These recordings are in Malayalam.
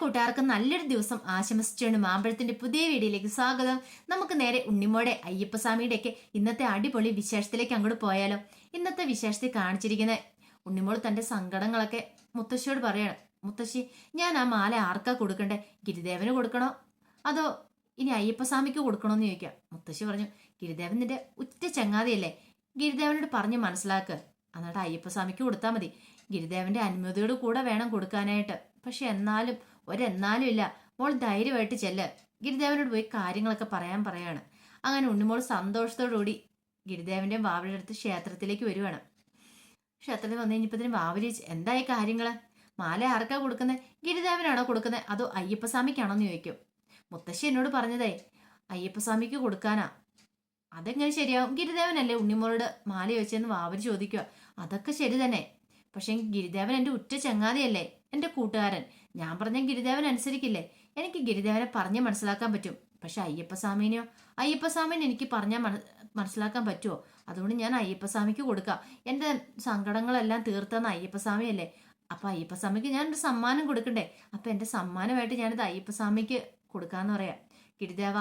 കൂട്ടുകാർക്കും നല്ലൊരു ദിവസം ആശംസിച്ചുകൊണ്ട് മാമ്പഴത്തിന്റെ പുതിയ വീഡിയോയിലേക്ക് സ്വാഗതം. നമുക്ക് നേരെ ഉണ്ണിമോടെ അയ്യപ്പസ്വാമിയുടെ ഒക്കെ ഇന്നത്തെ അടിപൊളി വിശേഷത്തിലേക്ക് അങ്ങോട്ട് പോയാലോ? ഇന്നത്തെ വിശേഷത്തിൽ കാണിച്ചിരിക്കുന്ന ഉണ്ണിമോൾ തന്റെ സങ്കടങ്ങളൊക്കെ മുത്തശ്ശിയോട് പറയാണ്. മുത്തശ്ശി ഞാൻ ആ മാല ആർക്കാ കൊടുക്കണ്ടേ? ഗിരിദേവന് കൊടുക്കണോ? അതോ ഇനി അയ്യപ്പസ്വാമിക്ക് കൊടുക്കണോന്ന് ചോദിക്കാം മുത്തശ്ശി പറഞ്ഞു ഗിരിദേവൻ നിന്റെ ഉറ്റ ചങ്ങാതിയല്ലേ? ഗിരിദേവനോട് പറഞ്ഞ് മനസ്സിലാക്ക്. എന്നിട്ട് അയ്യപ്പസ്വാമിക്ക് കൊടുത്താൽ മതി. ഗിരിദേവന്റെ അനുമതിയോട് കൂടെ വേണം കൊടുക്കാനായിട്ട്. പക്ഷെ എന്നാലും ഒരെന്നാലും ഇല്ല. മോൾ ധൈര്യമായിട്ട് ചെല്ല്. ഗിരിദേവനോട് പോയി കാര്യങ്ങളൊക്കെ പറയാൻ പറയാണ്. അങ്ങനെ ഉണ്ണിമോൾ സന്തോഷത്തോടുകൂടി ഗിരിദേവന്റെ വാവലിയുടെ അടുത്ത് ക്ഷേത്രത്തിലേക്ക് വരുവാണ്. ക്ഷേത്രത്തിൽ വന്നു കഴിഞ്ഞപ്പത്തിന് വാവലി എന്തായി കാര്യങ്ങൾ? മാല ആർക്കാ കൊടുക്കുന്നത് ഗിരിദേവനാണോ കൊടുക്കുന്നത് അതോ അയ്യപ്പസ്വാമിക്കാണോ എന്ന് ചോദിക്കും. മുത്തശ്ശി എന്നോട് പറഞ്ഞതേ അയ്യപ്പസ്വാമിക്ക് കൊടുക്കാനാ. അതെങ്ങനെ ശരിയാവും? ഗിരിദേവനല്ലേ ഉണ്ണിമോളോട് മാല ചോദിച്ചെന്ന് വാവര് ചോദിക്കുക അതൊക്കെ ശരി തന്നെ. പക്ഷെ ഗിരിദേവൻ എന്റെ ഉറ്റ ചങ്ങാതിയല്ലേ. എന്റെ കൂട്ടുകാരൻ. ഞാൻ പറഞ്ഞ ഗിരിദേവൻ അനുസരിക്കില്ലേ? എനിക്ക് ഗിരിദേവനെ പറഞ്ഞ് മനസ്സിലാക്കാൻ പറ്റും. പക്ഷെ അയ്യപ്പസ്വാമിനെയോ? അയ്യപ്പസ്വാമിനെ എനിക്ക് പറഞ്ഞാൽ മനസ്സിലാക്കാൻ പറ്റുമോ അതുകൊണ്ട് ഞാൻ അയ്യപ്പസ്വാമിക്ക് കൊടുക്കാം. എന്റെ സങ്കടങ്ങളെല്ലാം തീർത്തന്ന അയ്യപ്പസ്വാമിയല്ലേ? അപ്പം അയ്യപ്പസ്വാമിക്ക് ഒരു സമ്മാനം കൊടുക്കണ്ടേ? അപ്പം എന്റെ സമ്മാനമായിട്ട് ഞാനിത് അയ്യപ്പസ്വാമിക്ക് കൊടുക്കാന്ന് പറയാം. ഗിരിദേവ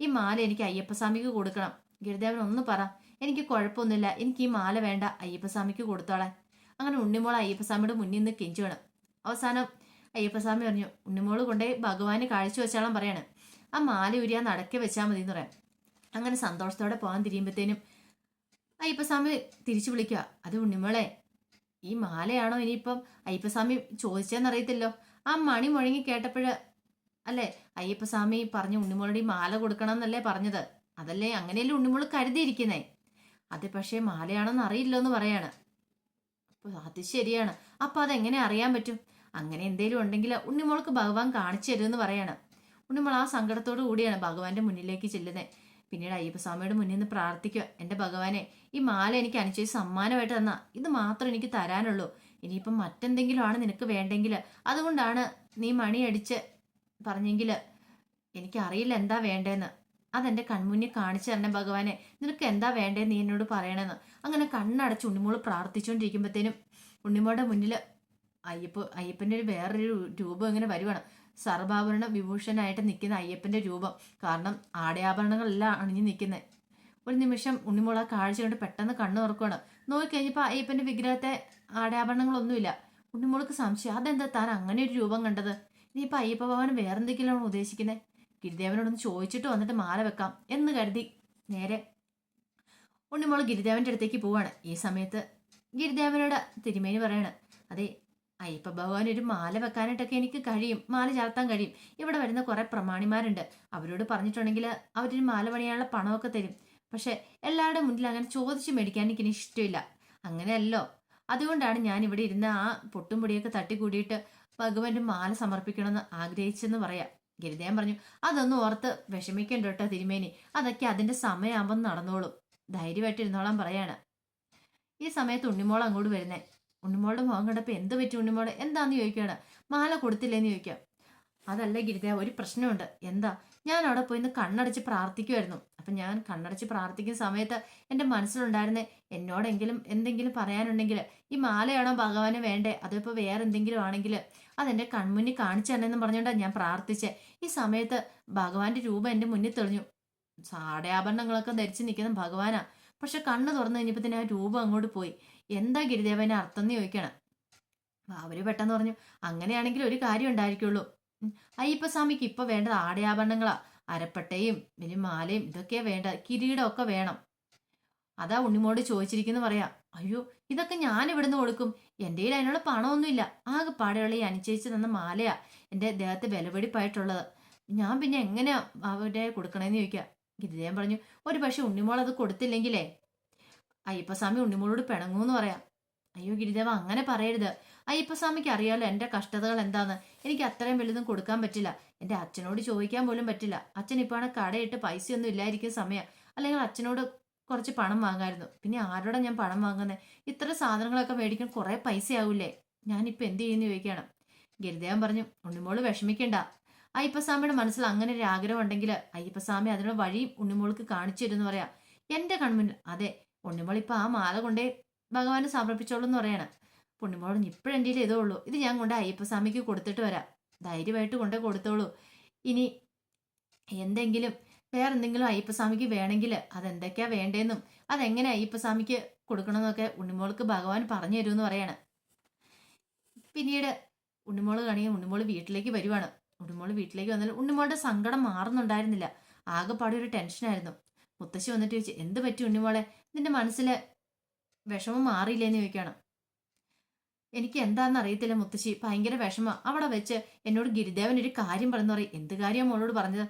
ഈ മാല എനിക്ക് അയ്യപ്പസ്വാമിക്ക് കൊടുക്കണം. ഗിരിദേവൻ ഒന്ന് പറ. എനിക്ക് കുഴപ്പമൊന്നുമില്ല. എനിക്ക് ഈ മാല വേണ്ട. അയ്യപ്പസ്വാമിക്ക് കൊടുത്തോളാൻ. അങ്ങനെ ഉണ്ണിമോൾ അയ്യപ്പസ്വാമിയുടെ മുന്നിൽ നിന്ന് കെഞ്ചു വേണം. അവസാനം അയ്യപ്പസ്വാമി പറഞ്ഞു ഉണ്ണിമോൾ കൊണ്ടേ ഭഗവാന് കാഴ്ച വെച്ചാളം പറയാണ്. ആ മാല ഉരിയാൻ നടക്കെ വെച്ചാൽ മതി എന്ന് പറയാം. അങ്ങനെ സന്തോഷത്തോടെ പോകാൻ തിരിയുമ്പത്തേനും അയ്യപ്പസ്വാമി തിരിച്ചു വിളിക്കുക അത് ഉണ്ണിമോളെ ഈ മാലയാണോ ഇനിയിപ്പം അയ്യപ്പസ്വാമി ചോദിച്ചെന്നറിയത്തില്ലോ? ആ മണി മുഴങ്ങി കേട്ടപ്പോഴ് അല്ലേ അയ്യപ്പസ്വാമി പറഞ്ഞു ഉണ്ണിമോളുടെ ഈ മാല കൊടുക്കണം എന്നല്ലേ പറഞ്ഞത്? അതല്ലേ അങ്ങനെയല്ലേ ഉണ്ണിമോൾ കരുതിയിരിക്കുന്നേ? അത് പക്ഷേ മാലയാണോന്ന് അറിയില്ലോ എന്ന് പറയാണ്. അപ്പൊ അത് ശരിയാണ്. അപ്പൊ അതെങ്ങനെ അറിയാൻ പറ്റും? അങ്ങനെ എന്തെങ്കിലും ഉണ്ടെങ്കിൽ ഉണ്ണിമോൾക്ക് ഭഗവാൻ കാണിച്ചു തരുമെന്ന് പറയാണ്. ഉണ്ണിമോൾ ആ സങ്കടത്തോടു കൂടിയാണ് ഭഗവാന്റെ മുന്നിലേക്ക് ചെല്ലുന്നത് പിന്നീട് അയ്യപ്പസ്വാമിയുടെ മുന്നിൽ നിന്ന് പ്രാർത്ഥിക്കുക. എന്റെ ഭഗവാനെ ഈ മാല എനിക്ക് അനുസരിച്ച് സമ്മാനമായിട്ട് തന്നാ. ഇത് മാത്രം എനിക്ക് തരാനുള്ളൂ. ഇനിയിപ്പം മറ്റെന്തെങ്കിലും ആണ് നിനക്ക് വേണ്ടെങ്കിൽ അതുകൊണ്ടാണ് നീ മണിയടിച്ച് പറഞ്ഞെങ്കിൽ എനിക്കറിയില്ല എന്താ വേണ്ടതെന്ന് അതെന്റെ കൺമുന്നിൽ കാണിച്ചു തരണേ ഭഗവാനെ. നിനക്ക് എന്താ വേണ്ടതെന്ന് നീ എന്നോട് പറയണമെന്ന് അങ്ങനെ കണ്ണടച്ച് ഉണ്ണിമോൾ പ്രാർത്ഥിച്ചുകൊണ്ടിരിക്കുമ്പോഴത്തേനും ഉണ്ണിമോളുടെ മുന്നിൽ അയ്യപ്പ അയ്യപ്പന്റെ ഒരു വേറൊരു രൂപം ഇങ്ങനെ വരുവാണ്. സർവാഭരണ വിഭൂഷനായിട്ട് നിൽക്കുന്ന അയ്യപ്പന്റെ രൂപം. കാരണം ആടയാഭരണങ്ങളെല്ലാം അണിഞ്ഞു നിൽക്കുന്നത് ഒരു നിമിഷം ഉണ്ണിമോൾ ആ കാഴ്ച കൊണ്ട് പെട്ടെന്ന് കണ്ണു തുറക്കുകയാണ് നോക്കിക്കഴിഞ്ഞപ്പോൾ അയ്യപ്പന്റെ വിഗ്രഹത്തെ ആടയാഭരണങ്ങളൊന്നുമില്ല. ഉണ്ണിമോൾക്ക് സംശയം അതെന്താ താൻ അങ്ങനെ ഒരു രൂപം കണ്ടത്? ഇനിയിപ്പോൾ അയ്യപ്പ ഭവൻ വേറെന്തെങ്കിലുമാണ് ഉദ്ദേശിക്കുന്നത് ഗിരിദേവനോടൊന്ന് ചോദിച്ചിട്ട് വന്നിട്ട് മാല വെക്കാം എന്ന് കരുതി. നേരെ ഉണ്ണിമോൾ ഗിരിദേവന്റെ അടുത്തേക്ക് പോവാണ്. ഈ സമയത്ത് ഗിരിദേവനോട് തിരുമേനി പറയാണ് അതെ അയ്യപ്പ ഭഗവാൻ ഒരു മാല വെക്കാനായിട്ടൊക്കെ എനിക്ക് കഴിയും. മാല ചാർത്താൻ കഴിയും. ഇവിടെ വരുന്ന കുറെ പ്രമാണിമാരുണ്ട്. അവരോട് പറഞ്ഞിട്ടുണ്ടെങ്കിൽ അവരൊരു മാല പണിയാനുള്ള പണമൊക്കെ തരും. പക്ഷെ എല്ലാവരുടെ മുന്നിൽ അങ്ങനെ ചോദിച്ചു മേടിക്കാൻ എനിക്ക് ഇഷ്ടമില്ല. അങ്ങനെയല്ലോ. അതുകൊണ്ടാണ് ഞാൻ ഇവിടെ ഇരുന്ന് ആ പൊട്ടും പൊടിയൊക്കെ തട്ടിക്കൂടിയിട്ട് ഭഗവാന്റെ മാല സമർപ്പിക്കണമെന്ന് ആഗ്രഹിച്ചെന്ന് പറയാം. ഗിരിദേവൻ പറഞ്ഞു അതൊന്നും ഓർത്ത് വിഷമിക്കണ്ട കേട്ടോ തിരുമേനി. അതൊക്കെ അതിന്റെ സമയമാകുമ്പോൾ നടന്നോളും. ധൈര്യമായിട്ട് ഇരുന്നോളാൻ പറയാണ്. ഈ സമയത്ത് ഉണ്ണിമോൾ അങ്ങോട്ട് വരുന്നേ. ഉണ്ണിമോളുടെ മുഖം കണ്ടപ്പോൾ എന്ത് പറ്റി ഉണ്ണിമോളെ? എന്താന്ന് ചോദിക്കുകയാണ്. മാല കൊടുത്തില്ലേന്ന് ചോദിക്കാം. അതല്ല ഗിരിത ഒരു പ്രശ്നമുണ്ട്. എന്താ? ഞാൻ അവിടെ പോയി ഇന്ന് കണ്ണടച്ച് പ്രാർത്ഥിക്കുമായിരുന്നു അപ്പം ഞാൻ കണ്ണടച്ച് പ്രാർത്ഥിക്കുന്ന സമയത്ത് എന്റെ മനസ്സിലുണ്ടായിരുന്നേ എന്നോടെങ്കിലും എന്തെങ്കിലും പറയാനുണ്ടെങ്കിൽ ഈ മാലയാണോ ഭഗവാന് വേണ്ടേ? അതിപ്പോൾ വേറെ എന്തെങ്കിലും ആണെങ്കിൽ അതെന്റെ കൺമുന്നിൽ കാണിച്ചു തന്നെന്ന് പറഞ്ഞുകൊണ്ടാണ് ഞാൻ പ്രാർത്ഥിച്ചേ. ഈ സമയത്ത് ഭഗവാന്റെ രൂപം എന്റെ മുന്നിൽ തെളിഞ്ഞു. സാടയാഭരണങ്ങളൊക്കെ ധരിച്ച് നിൽക്കുന്ന ഭഗവാനാ. പക്ഷെ കണ്ണ് തുറന്നു കഴിഞ്ഞപ്പോൾ തന്നെ ആ രൂപം അങ്ങോട്ട് പോയി. എന്താ ഗിരിദേവന് അർത്ഥം എന്ന് ചോദിക്കണം. അവർ പെട്ടെന്ന് പറഞ്ഞു അങ്ങനെയാണെങ്കിൽ ഒരു കാര്യം ഉണ്ടായിരിക്കുള്ളൂ. അയ്യപ്പസ്വാമിക്ക് ഇപ്പൊ വേണ്ടത് ആടയാഭരണങ്ങളാ. അരപ്പട്ടയും വലിയ മാലയും ഇതൊക്കെയാ വേണ്ട കിരീടമൊക്കെ വേണം. അതാ ഉണ്ണിമോട് ചോദിച്ചിരിക്കുന്നു പറയാ. അയ്യോ ഇതൊക്കെ ഞാൻ ഇവിടുന്ന് കൊടുക്കും. എന്റെ കയ്യിൽ അതിനുള്ള പണമൊന്നുമില്ല. ആകെ പാടെയുള്ള ഈ അനുചയിച്ച് തന്ന മാലയാ. എന്റെ ദേഹത്തെ വിലപിടിപ്പായിട്ടുള്ളത്. ഞാൻ പിന്നെ എങ്ങനെയാ അവരുടെ കൊടുക്കണേന്ന് ചോദിക്കുക ഗിരിദേവൻ പറഞ്ഞു ഒരു പക്ഷെ ഉണ്ണിമോൾ അത് കൊടുത്തില്ലെങ്കിലേ അയ്യപ്പസ്വാമി ഉണ്ണിമോളോട് പിണങ്ങൂന്ന് പറയാം. അയ്യോ ഗിരിദേവ അങ്ങനെ പറയരുത്. അയ്യപ്പസ്വാമിക്ക് അറിയാലോ എന്റെ കഷ്ടതകൾ എന്താന്ന്. എനിക്ക് അത്രയും വലുതും കൊടുക്കാൻ പറ്റില്ല. എന്റെ അച്ഛനോട് ചോദിക്കാൻ പോലും പറ്റില്ല. അച്ഛൻ ഇപ്പാണ് കടയിട്ട് പൈസയൊന്നും ഇല്ലായിരിക്കുന്ന സമയം. അല്ലെങ്കിൽ അച്ഛനോട് കുറച്ച് പണം വാങ്ങായിരുന്നു. പിന്നെ ആരോടെ ഞാൻ പണം വാങ്ങുന്നത് ഇത്ര സാധനങ്ങളൊക്കെ മേടിക്കാൻ കുറേ പൈസയാവൂലേ ഞാനിപ്പോൾ എന്ത് ചെയ്യുന്നു ചോദിക്കണം ഗിരിദേവൻ പറഞ്ഞു ഉണ്ണിമോൾ വിഷമിക്കണ്ട. അയ്യപ്പസ്വാമിയുടെ മനസ്സിൽ അങ്ങനെ ഒരു ആഗ്രഹം ഉണ്ടെങ്കിൽ അയ്യപ്പസ്വാമി അതിനുള്ള വഴിയും ഉണ്ണിമോൾക്ക് കാണിച്ചു തരുമെന്ന് പറയാം. എന്റെ കൺമുന്നിൽ അതെ ഉണ്ണിമോൾ ഇപ്പം ആ മാല കൊണ്ടേ ഭഗവാന് സമർപ്പിച്ചോളൂ എന്ന് പറയാണ് ഇപ്പോഴും ഇപ്പോഴെന്റെ ഇതേ ഉള്ളൂ ഇത് ഞാൻ കൊണ്ട് അയ്യപ്പസ്വാമിക്ക് കൊടുത്തിട്ട് വരാം. ധൈര്യമായിട്ട് കൊണ്ടേ കൊടുത്തോളൂ. ഇനി എന്തെങ്കിലും വേറെന്തെങ്കിലും അയ്യപ്പസ്വാമിക്ക് വേണമെങ്കിൽ അതെന്തൊക്കെയാ വേണ്ടതെന്നും അതെങ്ങനെ അയ്യപ്പസ്വാമിക്ക് കൊടുക്കണമെന്നൊക്കെ ഉണ്ണിമോൾക്ക് ഭഗവാൻ പറഞ്ഞു തരുമെന്ന് പറയാണ്. പിന്നീട് ഉണ്ണിമോൾ കാണിയും ഉണ്ണിമോൾ വീട്ടിലേക്ക് വരുവാണ്. ഉണ്ണിമോൾ വീട്ടിലേക്ക് വന്നാൽ ഉണ്ണിമോളുടെ സങ്കടം മാറുന്നുണ്ടായിരുന്നില്ല. ആകെപ്പാടെ ഒരു ടെൻഷനായിരുന്നു. മുത്തശ്ശി വന്നിട്ട് ചോദിച്ചു എന്ത് പറ്റി ഉണ്ണിമോളെ? നിന്റെ മനസ്സിലെ വിഷമം മാറിയില്ലേന്ന് ചോദിക്കണം എനിക്ക് എന്താണെന്ന് അറിയത്തില്ല മുത്തശ്ശി. ഭയങ്കര വിഷമ. അവിടെ വെച്ച് എന്നോട് ഗിരിദേവൻ ഒരു കാര്യം പറഞ്ഞു പറയും. എന്ത് കാര്യം മോളോട് പറഞ്ഞത്?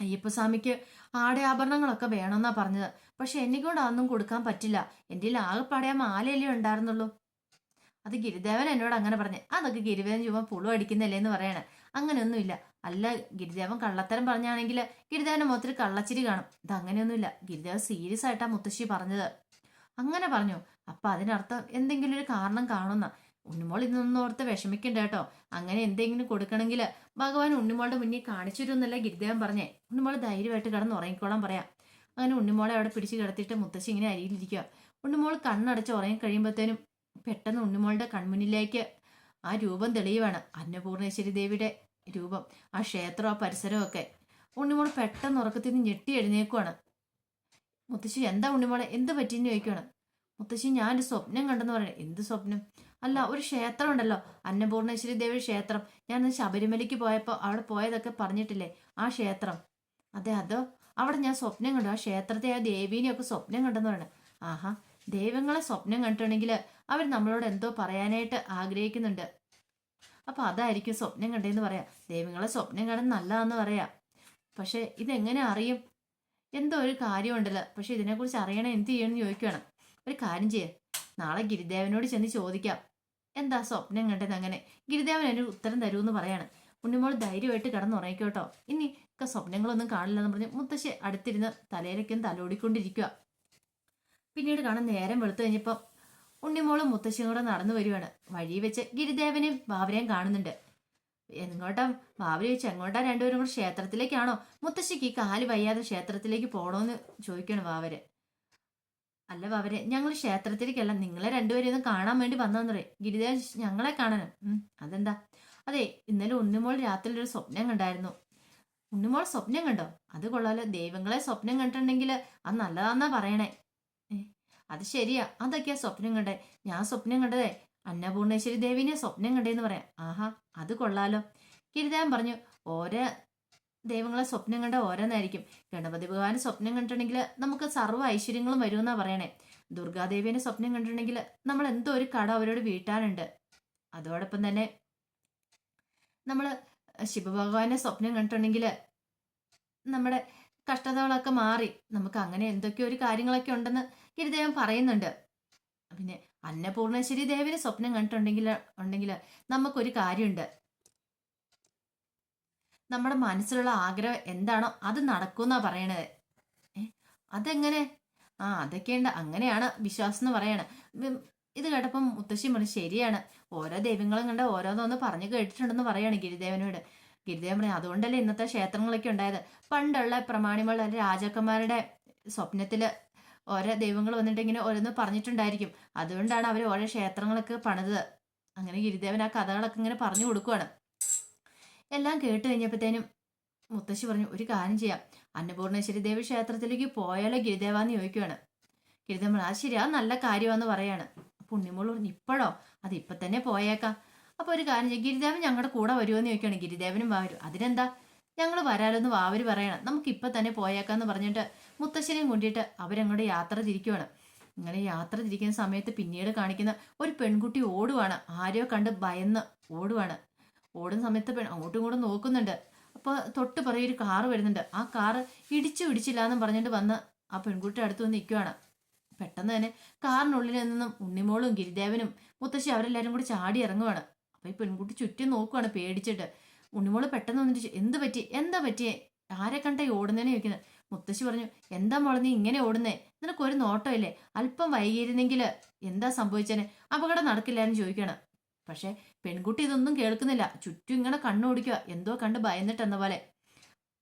അയ്യപ്പസ്വാമിക്ക് ആടെ ആഭരണങ്ങളൊക്കെ വേണമെന്നാ പറഞ്ഞത്. പക്ഷെ എന്നെ കൊണ്ട് അതൊന്നും കൊടുക്കാൻ പറ്റില്ല. എന്റെ ആകെപ്പാടെ മാലയല്ലേ ഉണ്ടായിരുന്നുള്ളൂ. അത് ഗിരിദേവൻ എന്നോട് അങ്ങനെ പറഞ്ഞു. അതൊക്കെ ഗിരിദേവൻ ചുമ്മാ പുളു അടിക്കുന്നല്ലേ എന്ന് പറയണേ. അങ്ങനെയൊന്നുമില്ല. അല്ല ഗിരിദേവൻ കള്ളത്തരം പറഞ്ഞാണെങ്കിൽ ഗിരിദേവന്റെ മുഖത്തിൽ കള്ളച്ചിരി കാണും. ഇത് അങ്ങനെയൊന്നുമില്ല ഗിരിദേവൻ സീരിയസ് ആയിട്ടാ മുത്തശ്ശി പറഞ്ഞത്. അങ്ങനെ പറഞ്ഞു. അപ്പൊ അതിനർത്ഥം എന്തെങ്കിലും ഒരു കാരണം കാണുന്ന. ഉണ്ണിമോൾ ഇന്നൊന്നും ഓർത്ത് വിഷമിക്കണ്ട കേട്ടോ. അങ്ങനെ എന്തെങ്കിലും കൊടുക്കണമെങ്കിൽ ഭഗവാൻ ഉണ്ണിമോളുടെ മുന്നിൽ കാണിച്ചു തരുമെന്നല്ല ഗിരിദേവൻ പറഞ്ഞേ. ഉണ്ണിമോൾ ധൈര്യമായിട്ട് കിടന്ന് ഉറങ്ങിക്കോളാൻ പറയാം. അങ്ങനെ ഉണ്ണിമോളെ അവിടെ പിടിച്ച് കിടത്തിയിട്ട് മുത്തശ്ശി ഇങ്ങനെ അരിയിലിരിക്കുക ഉണ്ണിമോൾ കണ്ണടച്ച് ഉറങ്ങി കഴിയുമ്പോഴത്തേനും പെട്ടെന്ന് ഉണ്ണിമോളുടെ കൺമുന്നിലേക്ക് ആ രൂപം തെളിയുവാണ്. അന്നപൂർണേശ്വരി ദേവിയുടെ രൂപം. ആ ക്ഷേത്രം ആ പരിസരമൊക്കെ ഉണ്ണിമോൾ പെട്ടെന്ന് ഉറക്കത്തിൽ നിന്ന് ഞെട്ടി എഴുന്നേക്കുവാണ്. മുത്തശ്ശി എന്താ ഉണ്ണിമോളെ? എന്ത് പറ്റിയെന്ന് ചോദിക്കുവാണ്? മുത്തശ്ശി ഞാനൊരു സ്വപ്നം കണ്ടെന്ന് പറയണേ. എന്ത് സ്വപ്നം? അല്ല ഒരു ക്ഷേത്രം ഉണ്ടല്ലോ. അന്നപൂർണേശ്വരി ദേവി ക്ഷേത്രം. ഞാൻ ശബരിമലയ്ക്ക് പോയപ്പോൾ അവിടെ പോയതൊക്കെ പറഞ്ഞിട്ടില്ലേ? ആ ക്ഷേത്രം. അതെ അതോ? അവിടെ ഞാൻ സ്വപ്നം കണ്ടു. ആ ക്ഷേത്രത്തെ ആ ദേവീനെയൊക്കെ സ്വപ്നം കണ്ടെന്ന് പറയണേ. ആഹാ ദൈവങ്ങളെ സ്വപ്നം കണ്ടിട്ടുണ്ടെങ്കിൽ അവർ നമ്മളോട് എന്തോ പറയാനായിട്ട് ആഗ്രഹിക്കുന്നുണ്ട്. അപ്പൊ അതായിരിക്കും സ്വപ്നം കണ്ടതെന്ന് പറയാം. ദൈവങ്ങളെ സ്വപ്നം കണ്ടത് നല്ലതാന്ന് പറയാം. പക്ഷെ ഇതെങ്ങനെ അറിയും? എന്തോ ഒരു കാര്യം ഉണ്ടല്ലോ പക്ഷെ ഇതിനെക്കുറിച്ച് അറിയണം എന്ത് ചെയ്യണമെന്ന് ചോദിക്കുകയാണ് ഒരു കാര്യം ചെയ്യാം. നാളെ ഗിരിദേവനോട് ചെന്ന് ചോദിക്കാം. എന്താ സ്വപ്നം കണ്ടത് അങ്ങനെ? ഗിരിദേവൻ ഒരു ഉത്തരം തരുമെന്ന് പറയാണ്. ഉണ്ണിമോൾ ധൈര്യമായിട്ട് കിടന്നുറങ്ങിക്കോട്ടോ ഇനി ഒക്കെ സ്വപ്നങ്ങളൊന്നും കാണില്ലെന്ന് പറഞ്ഞ് മുത്തശ്ശി അടുത്തിരുന്ന് തലയിലേക്കും തലോടിക്കൊണ്ടിരിക്കുക പിന്നീട് കാണാൻ നേരം വെളുത്തു കഴിഞ്ഞപ്പോൾ ഉണ്ണിമോളും മുത്തശ്ശിയും കൂടെ നടന്നു വരുവാണ്. വഴി വെച്ച് ഗിരിദേവനെയും ബാബരെയും കാണുന്നുണ്ട്. എങ്ങോട്ടാ ബാബരി വെച്ച് എങ്ങോട്ടാ രണ്ടുപേരും കൂടെ ക്ഷേത്രത്തിലേക്കാണോ? മുത്തശ്ശിക്ക് ഈ കാൽ വയ്യാതെ ക്ഷേത്രത്തിലേക്ക് പോണോന്ന് ചോദിക്കണം ബാബര്. അല്ല ബാബരെ ഞങ്ങൾ ക്ഷേത്രത്തിലേക്കല്ല നിങ്ങളെ രണ്ടുപേരും ഒന്ന് കാണാൻ വേണ്ടി വന്നതെന്ന് പറയും. ഗിരിദേവൻ ഞങ്ങളെ കാണാനും അതെന്താ? അതെ ഇന്നലെ ഉണ്ണിമോൾ രാത്രി ഒരു സ്വപ്നം കണ്ടായിരുന്നു. ഉണ്ണിമോൾ സ്വപ്നം കണ്ടോ? അത് കൊള്ളാലോ. ദൈവങ്ങളെ സ്വപ്നം കണ്ടിട്ടുണ്ടെങ്കിൽ അത് നല്ലതാന്നാ പറയണേ. അത് ശരിയാ. അതൊക്കെയാ സ്വപ്നം കണ്ടേ. ഞാൻ സ്വപ്നം കണ്ടതേ. അന്നപൂർണേശ്വരി ദേവിനെ സ്വപ്നം കണ്ടേന്ന് പറയാം. ആഹാ അത് കൊള്ളാലോ. ഗിരിദേവൻ പറഞ്ഞു ഓരോ ദൈവങ്ങളെ സ്വപ്നം കണ്ട ഓരോന്നായിരിക്കും. ഗണപതി ഭഗവാന് സ്വപ്നം കണ്ടിട്ടുണ്ടെങ്കിൽ നമുക്ക് സർവ ഐശ്വര്യങ്ങളും വരുമെന്നാ പറയണേ. ദുർഗാദേവിനെ സ്വപ്നം കണ്ടിട്ടുണ്ടെങ്കിൽ നമ്മൾ എന്തോ ഒരു കട അവരോട് വീട്ടാനുണ്ട്. അതോടൊപ്പം തന്നെ നമ്മൾ ശിവഭഗവാനെ സ്വപ്നം കണ്ടിട്ടുണ്ടെങ്കിൽ നമ്മുടെ കഷ്ടതകളൊക്കെ മാറി. നമുക്ക് അങ്ങനെ എന്തൊക്കെയോ ഒരു കാര്യങ്ങളൊക്കെ ഉണ്ടെന്ന് ഗിരിദേവൻ പറയുന്നുണ്ട്. പിന്നെ അന്നപൂർണേശ്വരി ദേവിനെ സ്വപ്നം കണ്ടിട്ടുണ്ടെങ്കിൽ ഉണ്ടെങ്കിൽ നമുക്കൊരു കാര്യമുണ്ട്. നമ്മുടെ മനസ്സിലുള്ള ആഗ്രഹം എന്താണോ അത് നടക്കുമെന്നാ പറയണത്. അതെങ്ങനെ? ആ അതൊക്കെയുണ്ട് അങ്ങനെയാണ് വിശ്വാസം എന്ന് പറയണ ഇത് കേട്ടപ്പം മുത്തശ്ശി പറഞ്ഞു ശരിയാണ്. ഓരോ ദൈവങ്ങളും കണ്ട് ഓരോന്നൊന്ന് പറഞ്ഞു കേട്ടിട്ടുണ്ടെന്ന് പറയാണ് ഗിരിദേവനോട്. ഗിരിദേവൻ പറഞ്ഞു അതുകൊണ്ടല്ലേ ഇന്നത്തെ ക്ഷേത്രങ്ങളൊക്കെ ഉണ്ടായത്. പണ്ടുള്ള അല്ലെ രാജാക്കന്മാരുടെ സ്വപ്നത്തിൽ ഓരോ ദൈവങ്ങൾ വന്നിട്ട് ഇങ്ങനെ ഓരോന്ന് പറഞ്ഞിട്ടുണ്ടായിരിക്കും. അതുകൊണ്ടാണ് അവർ ഓരോ ക്ഷേത്രങ്ങളൊക്കെ പണിതത് അങ്ങനെ ഗിരിദേവൻ ആ കഥകളൊക്കെ ഇങ്ങനെ പറഞ്ഞു കൊടുക്കുവാണ്. എല്ലാം കേട്ട് കഴിഞ്ഞപ്പോഴത്തേനും മുത്തശ്ശി പറഞ്ഞു ഒരു കാര്യം ചെയ്യാം. അന്നപൂർണേശ്വരി ദേവി ക്ഷേത്രത്തിലേക്ക് പോയാലോ ഗിരിദേവാന്ന് ചോദിക്കുവാണ്. ഗിരിദേവൻ ആ ശരി നല്ല കാര്യമാണെന്ന് പറയാണ്. അപ്പൊ ഉണ്ണിമോൾ പറഞ്ഞു ഇപ്പോഴോ? അത് ഇപ്പൊ തന്നെ പോയേക്കാം. അപ്പൊ ഒരു കാര്യം ഗിരിദേവൻ ഞങ്ങളുടെ കൂടെ വരുമോ എന്ന് ചോദിക്കുകയാണ് ഗിരിദേവനും വാവരും. അതിനെന്താ? ഞങ്ങൾ വരാലെന്ന് വാവര് പറയണം. നമുക്ക് ഇപ്പൊ തന്നെ പോയേക്കാന്ന് പറഞ്ഞിട്ട് മുത്തശ്ശനെയും കൊണ്ടിട്ട് അവരങ്ങോട്ട് യാത്ര തിരിക്കുവാണ്. ഇങ്ങനെ യാത്ര തിരിക്കുന്ന സമയത്ത് പിന്നീട് കാണിക്കുന്ന ഒരു പെൺകുട്ടി ഓടുവാണ്. ആരെയോ കണ്ട് ഭയന്ന് ഓടുവാണ്. ഓടുന്ന സമയത്ത് പെൺ അങ്ങോട്ടും ഇങ്ങോട്ടും നോക്കുന്നുണ്ട്. അപ്പോൾ തൊട്ട് പറയും ഒരു കാറ് വരുന്നുണ്ട്. ആ കാറ് ഇടിച്ചു പിടിച്ചില്ല എന്ന് പറഞ്ഞിട്ട് വന്ന് ആ പെൺകുട്ടി അടുത്ത് വന്ന് നിൽക്കുവാണ് പെട്ടെന്ന് തന്നെ കാറിനുള്ളിൽ നിന്നും ഉണ്ണിമോളും ഗിരിദേവനും മുത്തശ്ശി അവരെല്ലാവരും കൂടി ചാടി ഇറങ്ങുവാണ്. അപ്പൊ ഈ പെൺകുട്ടി ചുറ്റും നോക്കുവാണ് പേടിച്ചിട്ട്. ഉണ്ണിമോൾ പെട്ടെന്ന് വന്നിട്ട് എന്ത് പറ്റി എന്താ പറ്റിയേ? ആരെ കണ്ട ഈ ഓടുന്നതിനെ ചോദിക്കുന്നത് മുത്തശ്ശി പറഞ്ഞു എന്താ മോളെ നീ ഇങ്ങനെ ഓടുന്നേ? നിനക്ക് ഒരു നോട്ടമില്ലേ? അല്പം വൈകിയിരുന്നെങ്കിൽ എന്താ സംഭവിച്ചേനെ? അപകടം നടക്കില്ലാന്ന് ചോദിക്കണം. പക്ഷെ പെൺകുട്ടി ഇതൊന്നും കേൾക്കുന്നില്ല. ചുറ്റും ഇങ്ങനെ കണ്ണോടിക്കുക എന്തോ കണ്ട് ഭയന്നിട്ടെന്ന പോലെ.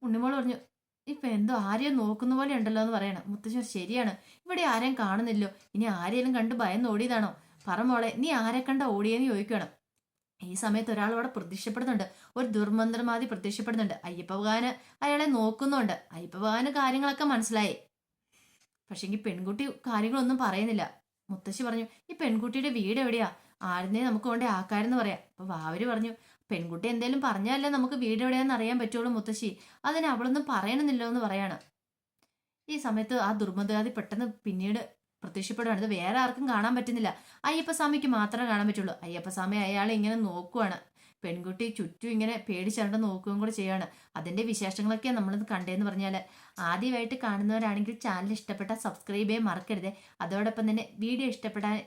ഉണ്ണിമോൾ പറഞ്ഞു ഇപ്പൊ എന്തോ ആരെയും നോക്കുന്ന പോലെ ഉണ്ടല്ലോ എന്ന് പറയണം. മുത്തശ്ശി ശരിയാണ്. ഇവിടെ ആരെയും കാണുന്നില്ലോ ഇനി ആരെയും കണ്ട് ഭയന്ന് ഓടിയതാണോ? പറ മോളെ നീ ആരെ കണ്ട ഓടിയെന്ന് ചോദിക്കണം ഈ സമയത്ത് ഒരാൾ അവിടെ പ്രത്യക്ഷപ്പെടുന്നുണ്ട്. ഒരു ദുർമന്ത്രമാതി പ്രത്യക്ഷപ്പെടുന്നുണ്ട്. അയ്യപ്പ ഭഗവാന് അയാളെ നോക്കുന്നുണ്ട്. അയ്യപ്പ ഭഗവാന് കാര്യങ്ങളൊക്കെ മനസ്സിലായി. പക്ഷെങ്കിൽ പെൺകുട്ടി കാര്യങ്ങളൊന്നും പറയുന്നില്ല. മുത്തശ്ശി പറഞ്ഞു ഈ പെൺകുട്ടിയുടെ വീട് എവിടെയാ? ആരുന്നേ നമുക്ക് കൊണ്ടേ ആക്കാരെന്ന് പറയാം. അപ്പൊ വാവര് പറഞ്ഞു പെൺകുട്ടി എന്തേലും പറഞ്ഞാലേ നമുക്ക് വീട് എവിടെയാന്ന് അറിയാൻ പറ്റുള്ളൂ മുത്തശ്ശി. അതിന് അവളൊന്നും പറയണമെന്നില്ലോ എന്ന് പറയാണ്. ഈ സമയത്ത് ആ ദുർമന്ത്രവാദി പെട്ടെന്ന് പിന്നീട് പ്രത്യക്ഷപ്പെടുവാണ് ഇത് വേറെ ആർക്കും കാണാൻ പറ്റുന്നില്ല. അയ്യപ്പസ്വാമിക്ക് മാത്രമേ കാണാൻ പറ്റുള്ളൂ. അയ്യപ്പസ്വാമി അയാളെ ഇങ്ങനെ നോക്കുവാണ്. പെൺകുട്ടി ചുറ്റും ഇങ്ങനെ പേടിച്ചരണ്ട് നോക്കുകയും കൂടെ ചെയ്യാണ് അതിന്റെ വിശേഷങ്ങളൊക്കെ നമ്മളിത് കണ്ടേന്ന് പറഞ്ഞാൽ ആദ്യമായിട്ട് കാണുന്നവരാണെങ്കിൽ ചാനൽ ഇഷ്ടപ്പെട്ട സബ്സ്ക്രൈബ് ചെയ്യാൻ മറക്കരുത്. അതോടൊപ്പം തന്നെ വീഡിയോ ഇഷ്ടപ്പെടാൻ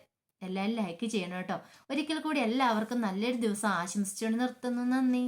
എല്ലാവരും ലൈക്ക് ചെയ്യണം കേട്ടോ. ഒരിക്കൽ കൂടി എല്ലാവർക്കും നല്ലൊരു ദിവസം ആശംസിച്ചുകൊണ്ട് നിർത്തുന്നു. നന്ദി.